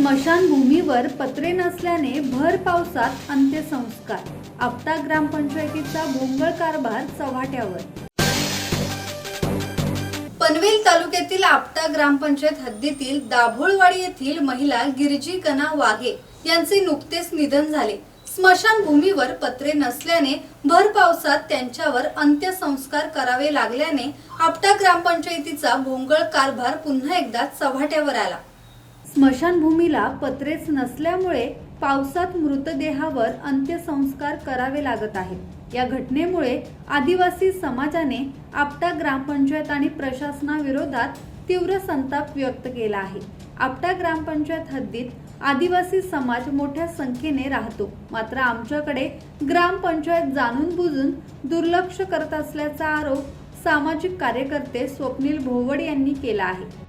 स्मशानभूमीवर पत्रे नसल्याने भर पावसात अंत्यसंस्कार. आपटा ग्रामपंचायतीचा भोंगळ कारभार चव्हाट्यावर. पनवेल तालुक्यातील आपटा ग्रामपंचायत हद्दीतील दाभोळवाडी येथील महिला गिरजी कना वाघे यांचे नुकतेच निधन झाले. स्मशानभूमीवर पत्रे नसल्याने भर पावसात त्यांच्यावर अंत्यसंस्कार करावे लागल्याने आपटा ग्रामपंचायतीचा भोंगळ कारभार पुन्हा एकदा चव्हाट्यावर आला. स्मशानभूमीला पत्रेच नसल्यामुळे पावसात मृतदेहावर अंत्यसंस्कार करावे लागत आहेत. या घटनेमुळे आदिवासी समाजाने आपटा ग्रामपंचायत आणि प्रशासनाविरोधात तीव्र संताप व्यक्त केला आहे. आपटा ग्रामपंचायत हद्दीत आदिवासी समाज मोठ्या संख्येने राहतो. मात्र आमच्याकडे ग्रामपंचायत जाणून बुजून दुर्लक्ष करत असल्याचा आरोप सामाजिक कार्यकर्ते स्वप्नील भोवड यांनी केला आहे.